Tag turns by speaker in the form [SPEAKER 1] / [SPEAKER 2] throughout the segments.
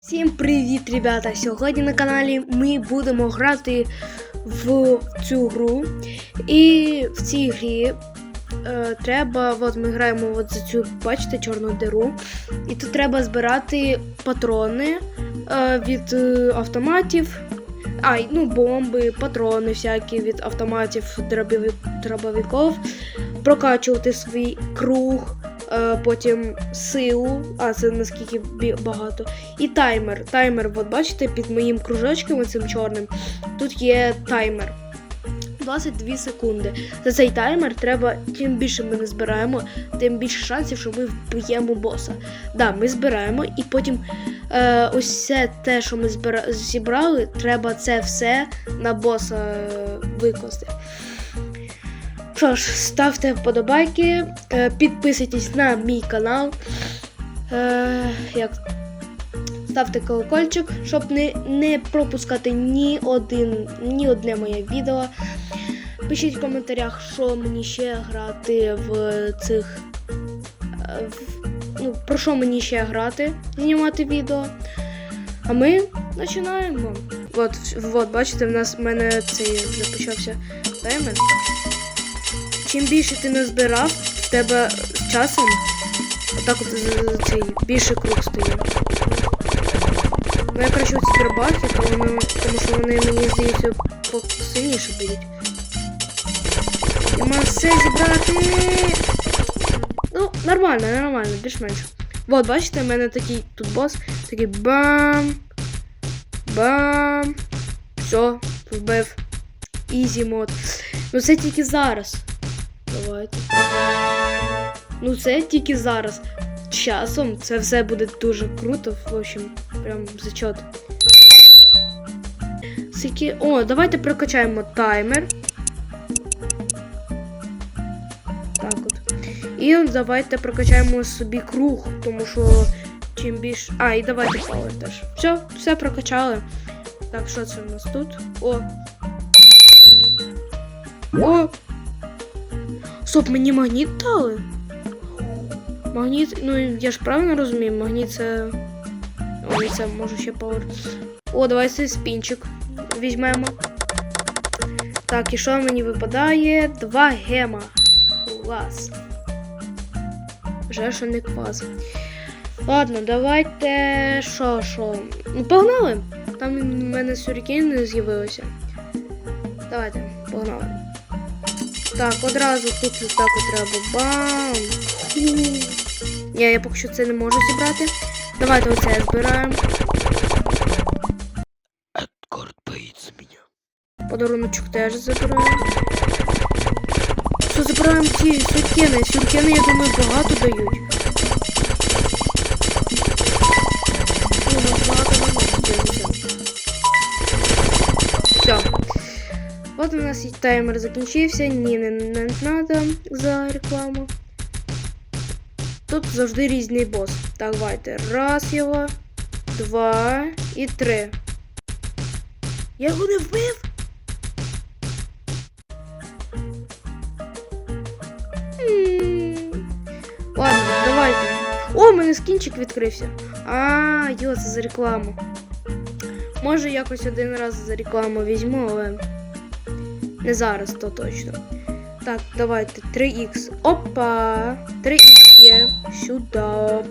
[SPEAKER 1] Всім привіт, ребята! Сьогодні на каналі ми будемо грати в цю гру. І в цій грі е, треба, от ми граємо от за цю, бачите, чорну диру. І тут треба збирати патрони е, від е, автоматів. А, ну, бомби, патрони всякі від автоматів дробовиків, прокачувати свій круг, потім силу, а це наскільки багато. І таймер. Таймер, от бачите, під моїм кружочком цим чорним. Тут є таймер. 22 секунди. За цей таймер треба, чим більше ми не збираємо, тим більше шансів, що ми вб'ємо боса. Да, ми збираємо, і потім е, все те, що ми збира... зібрали, треба це все на боса е, викласти. Що ж, ставте вподобайки, е, підписуйтесь на мій канал. Е, як ставте колокольчик, щоб не, не пропускати ні, один, ні одне моє відео. Пишіть в коментарях, що мені ще грати в цих. е, в- ну, про що мені ще грати, знімати відео. А ми починаємо. От, от, бачите, в нас в мене цей вже почався таймер. Чим більше ти назбирав, в тебе часом отак от цей більше круг стає. Ну я краще оці дробахи, то вони, тому що вони мені здається сильніше будуть. І маю все зібрати. Ну, нормально, нормально, більш-менш. От, бачите, в мене такий тут бос, такий бам. Бам. Все, вбив. Ізі мод. Ну це тільки зараз. Давайте. Ну це тільки зараз. Часом це все буде дуже круто. В общем, прям зачет. Скільки... О, давайте прокачаємо таймер. Так от. І давайте прокачаємо собі круг, тому що чим більше. А, і давайте power теж. Все, все прокачали. Так, що це у нас тут? О. О! Стоп, мені магніт дали? Магніт, ну я ж правильно розумію, магніт це. Ой, це може ще power. О, давай цей спінчик візьмемо. Так, і що мені випадає? Два гема. Клас. Вже що не клас. Ладно, давайте. Що, що? Ну, погнали. Там в мене сюрікени з'явилися. Давайте, погнали. Так, одразу тут так от треба. Бам! Ні, я поки що це не можу зібрати. Давайте оце збираємо.
[SPEAKER 2] Эдгард боїться меня.
[SPEAKER 1] Подаруночок теж забираємо. Все, забираємо ці сюркени. Сюркени, я думаю, багато дають. От у нас таймер закінчився. Не, не треба за рекламу. Тут завжди різний бос. Так, давайте. Раз його, два і три. Я його не вбив? Ладно, давайте. О, у мене скінчик відкрився. А, йо, це за рекламу. Може, якось один раз за рекламу візьму, але не зараз, то точно. Так, давайте 3х. Опа! 3х є. Сюди.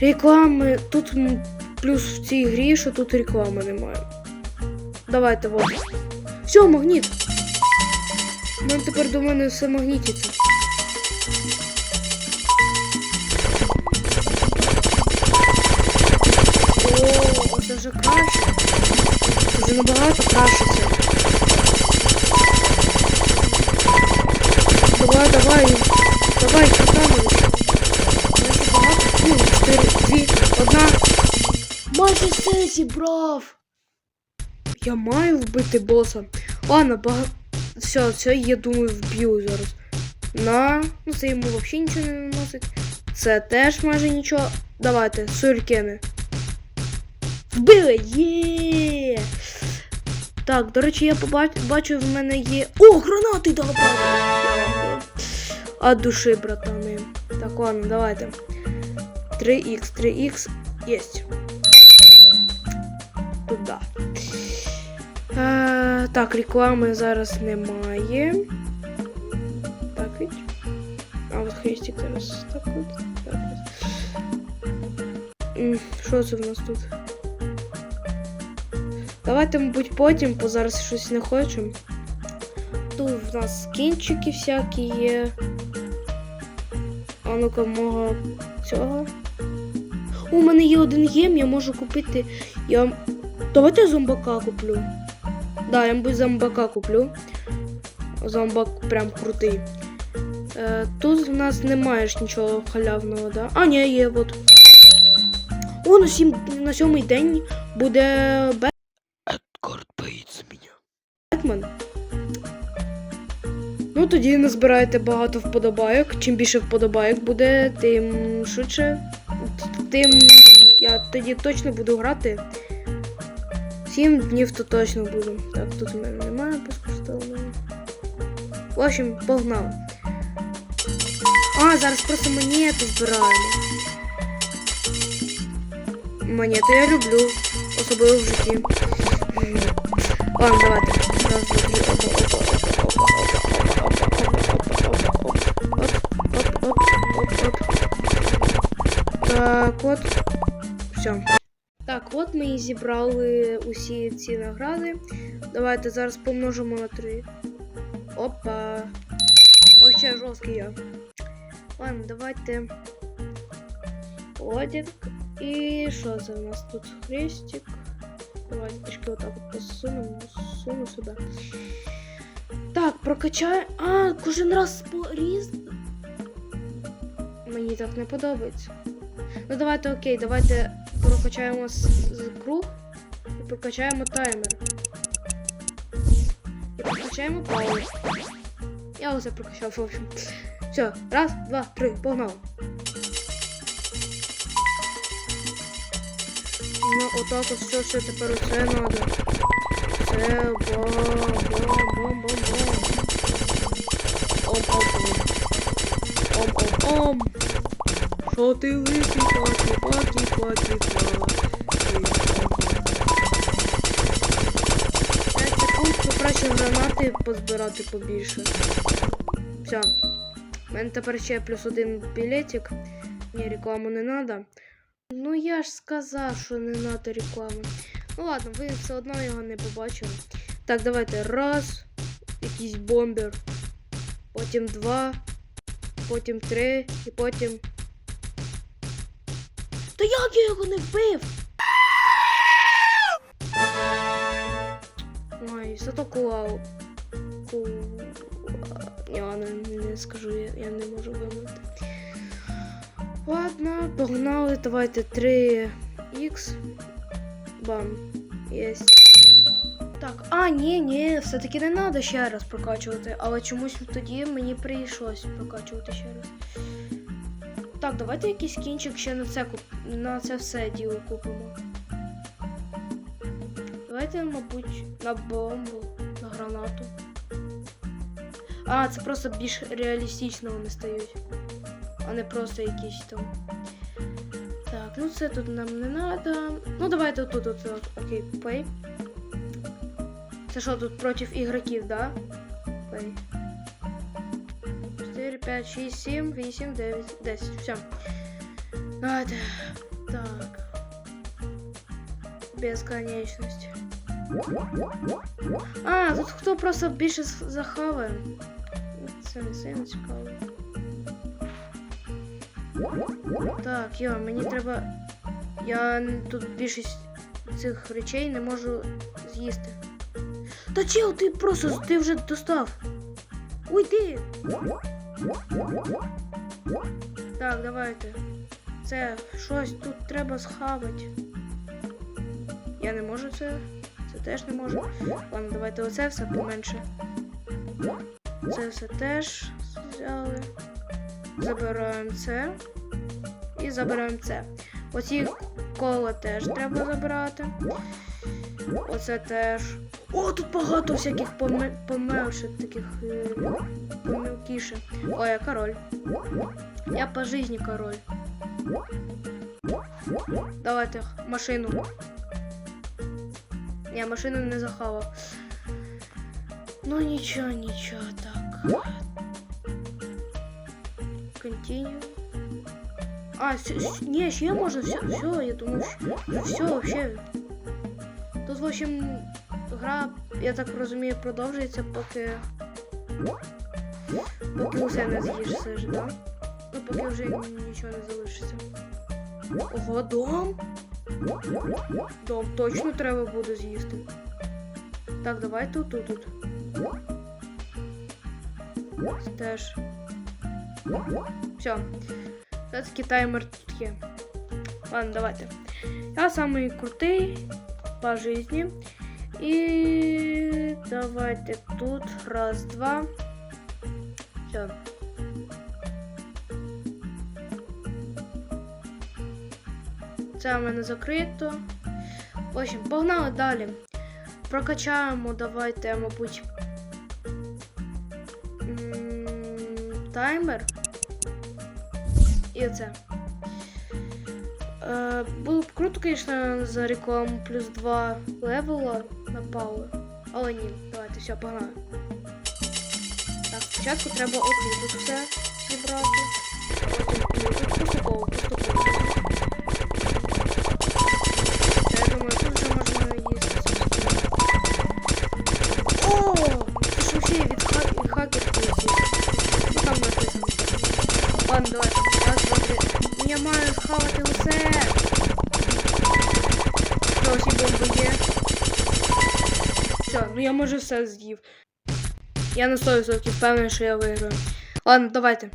[SPEAKER 1] Реклами. Тут плюс в цій грі, що тут реклами немає. Давайте вот. Все, магніт. У мене тепер до мене все магнітиться. О, це вже краще. Це набагато краще зібрав. Я маю вбити боса. Ладно, бага... все, все, я думаю, вб'ю зараз. На, ну це йому взагалі нічого не наносить. Це теж майже нічого. Давайте, сюрікени. Вбили! Є! Так, до речі, я побач... бачу, в мене є. О, гранати дала! А душі, братани. Так, ладно, давайте. 3х, 3х есть. Туда. Е, так, реклами зараз немає. Так, ведь. А от хрестик зараз так от. Так от. Що це в нас тут? Давайте, мабуть, потім, бо зараз щось не хочемо. Тут в нас скінчики всякі є. А ну-ка, мого цього. У мене є один гем, я можу купити. Я. Давайте я зомбака куплю. Да, я, мабуть, зомбака куплю. Зомбак прям крутий. Е, тут в нас немає ж нічого халявного, да? А, ні, є, от. О, на, сім, на сьомий день буде
[SPEAKER 2] Эдгард боится меня.
[SPEAKER 1] Бетмен. Ну, тоді назбираєте багато вподобайок. Чим більше вподобайок буде, тим швидше. Тим я тоді точно буду грати. Сім днів то точно буду. Так, тут у мене немає безкоштовного. В общем, погнали. А, зараз просто монети збираємо. Монети я люблю, особливо в житті. Ладно, давайте. Раз, два, три. Оп, оп, оп, оп, оп, оп. Так, от. Все. От ми і зібрали усі ці награди. Давайте зараз помножимо на 3. Опа. Вообще жорсткий я. Ладно, давайте. Лодик. І що це у нас тут? Хрестик. Давайте трішки отак от посунемо, суну сюди. Так, прокачаю. А, кожен раз по різ. Мені так не подобається. Ну давайте окей, давайте прокачаємо з, круг і прокачаємо таймер. І прокачаємо паузу. Я усе прокачав, в общем. Все, раз, два, три, погнали. Ну, отак от все, все тепер оце надо. Це бам, бам, бам, ом. Ти лисий, паки, паки, паки, паки. 5 секунд, краще гранати позбирати побільше. Все. У мене тепер ще плюс один білетик. Ні, рекламу не треба. Ну я ж сказав, що не надо реклами. Ну ладно, ви все одно його не побачили. Так, давайте. Раз. Якийсь бомбер. Потім два. Потім три. І потім. Та як я його не вбив? Ой, кулау. Ку... Ні, ладно, не скажу, я, я не можу вимовити. Ладно, погнали, давайте 3х. Бам. Єсть. Так, а, ні, ні, все-таки не треба ще раз прокачувати, але чомусь тоді мені прийшлось прокачувати ще раз. Так, давайте якийсь кінчик ще на це куп... на це все діло купимо. Давайте, мабуть, на бомбу, на гранату. А, це просто більш реалістично вони стають а не просто якісь там. Так, ну це тут нам не треба. Ну давайте отут, от, от, окей, пей. Це що тут проти ігроків, да? Пей. 4, 5, 6, 7, 8, 9, 10. Все. Давайте. Так. Безконечность. А, тут хто просто більше захаває. Це. Так, йо, мені треба. Я тут більшість цих речей не можу з'їсти. Та чел, ти просто ти вже достав. Уйди. Так, давайте. Це щось тут треба схавати. Я не можу це. Це теж не можу. Ладно, давайте оце все поменше. Це все теж взяли. Забираємо це. І забираємо це. Оці кола теж треба забирати. Оце теж. О, тут багато всяких поме- помелших таких е, помілкіше. О, я король. Я по жизни король. Давайте х- машину. Я машину не захавав. Ну нічого, нічого, так. Continue. А, с- с- не, ще можна все, все, я думаю, що все вообще. Тут, в общем, гра, я так розумію, продовжується, поки. Поки усе не з'їш все ж, да? Ну, поки вже нічого не залишиться. Ого, дом? Дом точно треба буде з'їсти. Так, давай тут, тут, тут. Теж. Все. Все-таки таймер тут є. Ладно, давайте. Я самый крутий по жизни. И давайте тут. Раз, два. Все. Це в мене закрито. В общем, погнали далі. Прокачаємо, давайте, мабуть. Таймер. І оце. Е, було б круто, звісно, за рекламу плюс 2 левела на пауер. Але ні, давайте, все, погнали. Спочатку треба отут все зібрати. Поступово, поступово. Я думаю, тут вже можна їсти. О! Це ж вообще від, ха- від хакерів. Ну там написано. Ладно, давай. Раз, два, три. Я маю схавати усе. Що, всі бомби є? Все, ну я може все з'їв. Я на 100% впевнений, що я виграю. Ладно, давайте.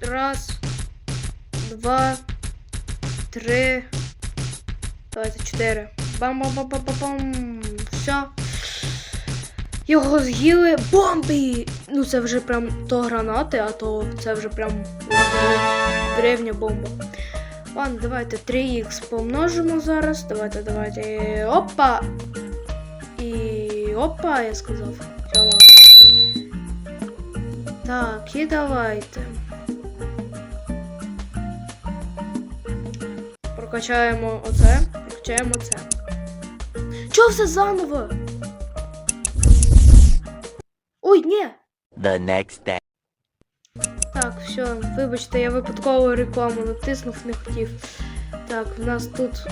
[SPEAKER 1] Раз, два, три. Давайте чотири. Бам-бам-бам-бам-бам. Все. Його з'їли бомби! Ну це вже прям то гранати, а то це вже прям древня бомба. Ладно, давайте 3х помножимо зараз. Давайте, давайте. Опа! І опа, я сказав. Все, ладно. Так, і давайте. Прокачаємо оце, прокачаємо це. Чого все заново? Ой, ні!
[SPEAKER 2] The next day.
[SPEAKER 1] Так, все, вибачте, я випадково рекламу натиснув, не хотів. Так, в нас тут.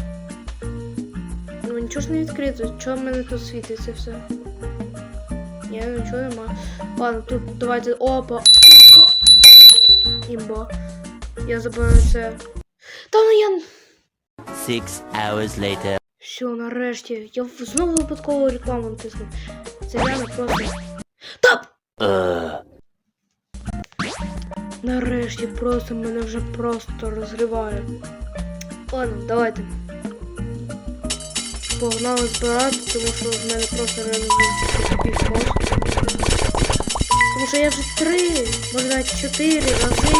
[SPEAKER 1] Ну нічого ж не відкрито. Чого в мене тут світиться все? Ні, нічого нема. Ладно, тут давайте. Опа! Імба. Я забираю це. Та ну я.
[SPEAKER 2] Six hours later.
[SPEAKER 1] Все, нарешті. Я знову випадково рекламу натиснув. Це реально просто. Тап!
[SPEAKER 2] Ugh.
[SPEAKER 1] Нарешті просто мене вже просто розриває. Ладно, давайте. Погнали збирати, тому що в мене просто реально мозг. Тому я вже три, може навіть чотири рази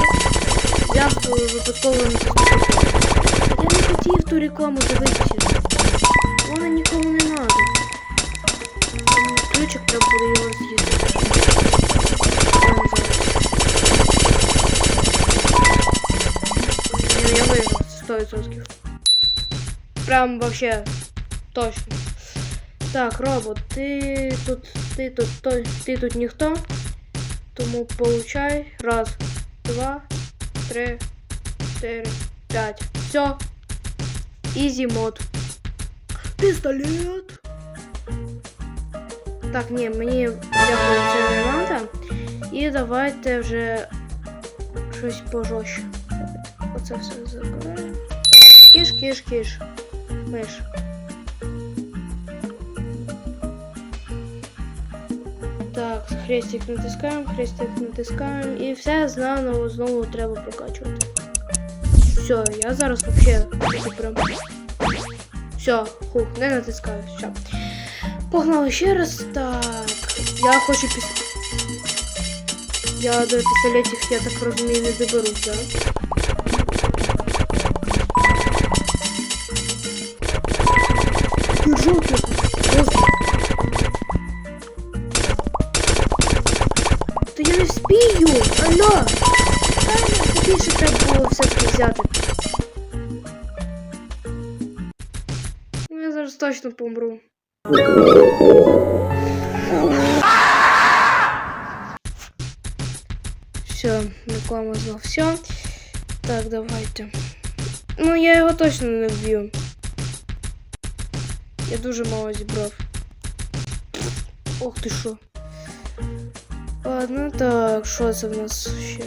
[SPEAKER 1] взяв випадково цю Я не хотів ту рекламу дивитися. Вона нікому не треба. Ключик треба буде його з'їсти. Не, я сто відсотків. Прям вообще точно. Так, робот, ти тут, ти тут, то, ти тут ніхто. Тому получай. Раз, два, три, чотири, п'ять. Все. Ізі мод. Пістолет. Так, ні, мені дякую, це не надо. І давайте вже щось пожорстче. Оце все забираємо. Киш, киш, киш. Миш. Хрестик натискаємо, хрестик натискаємо і все заново знову треба прокачувати. Все, я зараз вообще прям. Все, хух, не натискаю. Все. Погнали ще раз. Так. Я хочу піс... Я до пістолетів, я так розумію, не доберусь, так? Алло! Більше треба було все-таки взяти. Я зараз точно помру. Все, реклама знов все. Так, давайте. Ну, я його точно не. Я дуже мало зібрав. Ох ти що. Ладно, так, що це в нас ще?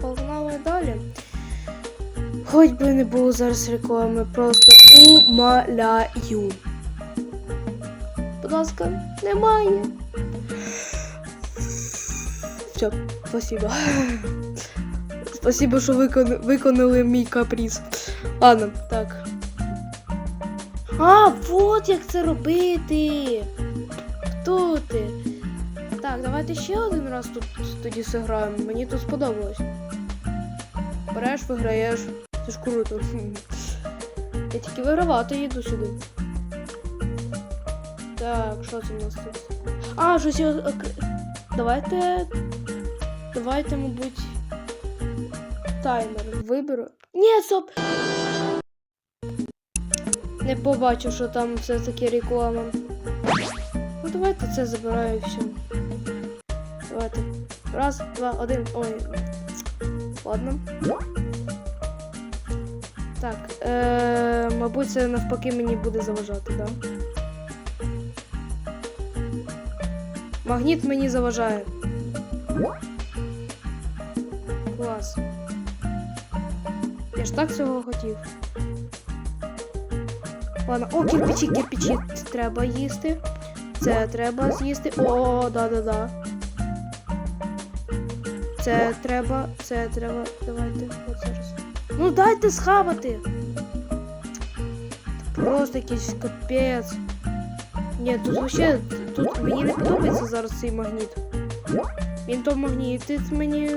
[SPEAKER 1] Погнали далі. Хоч би не було зараз реклами, просто умоляю. Будь ласка, немає. Все, спасибо. Спасибо, що викон... виконали мій каприз. Ладно, так. А, вот як це робити. Хто ти? Так, давайте ще один раз тут тоді зіграємо. Мені тут сподобалось. Береш, виграєш. Це ж круто. Я тільки вигравати їду сюди. Так, що це в нас тут? А, щось я... Давайте. Давайте, мабуть. Таймер виберу. Ні, стоп! Не побачив, що там все-таки реклама. Ну давайте це забираю і все. Давайте. Раз, два, один. Ой. Ладно. Так, е, мабуть, це навпаки мені буде заважати? Да? Магніт мені заважає. Клас. Я ж так цього хотів. Ладно, о, кирпичі, кирпичі треба їсти. Це треба з'їсти. О, да-да-да. Це треба, це треба. Давайте, от зараз. Ну дайте схавати. Просто якийсь капець. Ні, тут вообще, тут мені не подобається зараз цей магніт. Він то магнітить мені,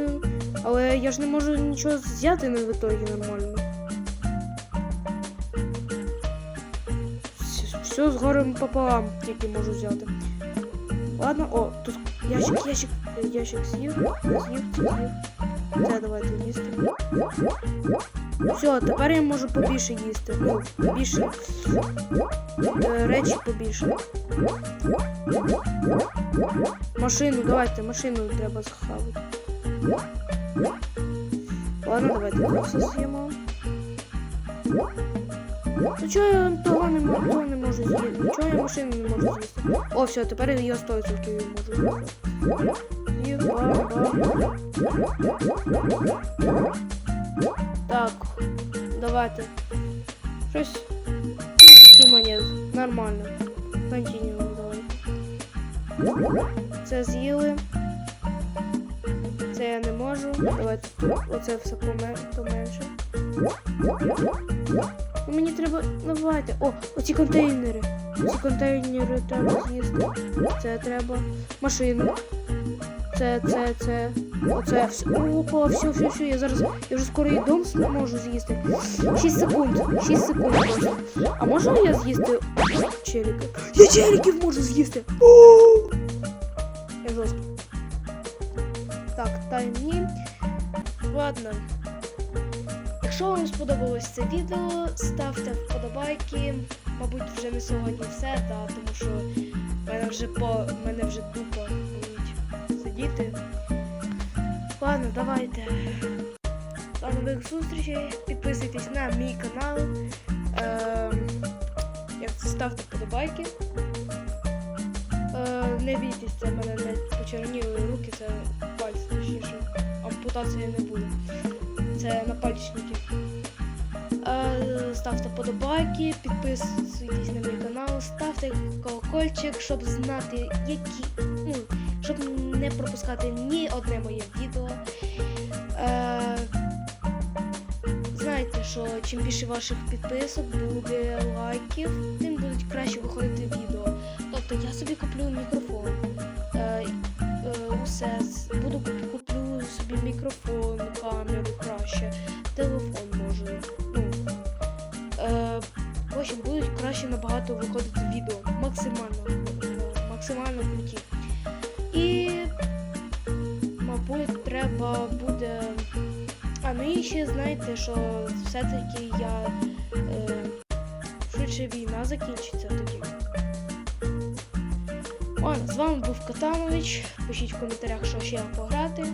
[SPEAKER 1] але я ж не можу нічого взяти на в итогі нормально. Все, з горем пополам тільки можу взяти. Ладно, о, тут ящик, ящик, ящик з'їв, з'їв, з'їв. Це давайте їсти. Все, тепер я можу побільше їсти. Ну, більше. Е, речі побільше. Машину, давайте, машину треба схавати. Ладно, давайте все з'їмо. Ну чого я того не можу, того не можу з'їсти? Чого я машину не можу з'їсти? О, все, тепер я 100% можу з'їсти. Так, давайте. Щось. Тисячу монет. Нормально. Континуємо, давайте. Це з'їли. Це я не можу. Давайте оце все поме- поменше. Мені треба. Давайте. О, оці контейнери. Ці контейнери треба з'їсти. Це треба. Машину. Це, це, це. Оце все. Опа, все, все, все. Я зараз. Я вже скоро і дом зможу з'їсти. 6 секунд. 6 секунд просто. А можу я з'їсти челіки? Я челіків можу з'їсти! Я жорстко. Так, таймні. Ладно. Вам сподобалось це відео, ставте вподобайки. Мабуть, вже не сьогодні все, та, тому що мене вже по мене вже тупо будуть сидіти. Ладно, давайте. До нових зустрічей. Підписуйтесь на мій канал. Ем, як ставте вподобайки. Е, не бійтесь, це мене не почерніли руки, це пальці точніше. Ампутації не буде. Це на пальчики. Е, ставте подобайки, підписуйтесь на мій канал, ставте колокольчик, щоб знати, які. Ну, щоб не пропускати ні одне моє відео. Е, знаєте, що чим більше ваших підписок буде лайків, тим будуть краще виходити відео. Тобто я собі куплю мікрофон. Е, е, усе буду куплю собі мікрофон, ще знаєте, що все-таки я е, швидше війна закінчиться тоді. Ладно, з вами був Катанович. Пишіть в коментарях, що ще пограти.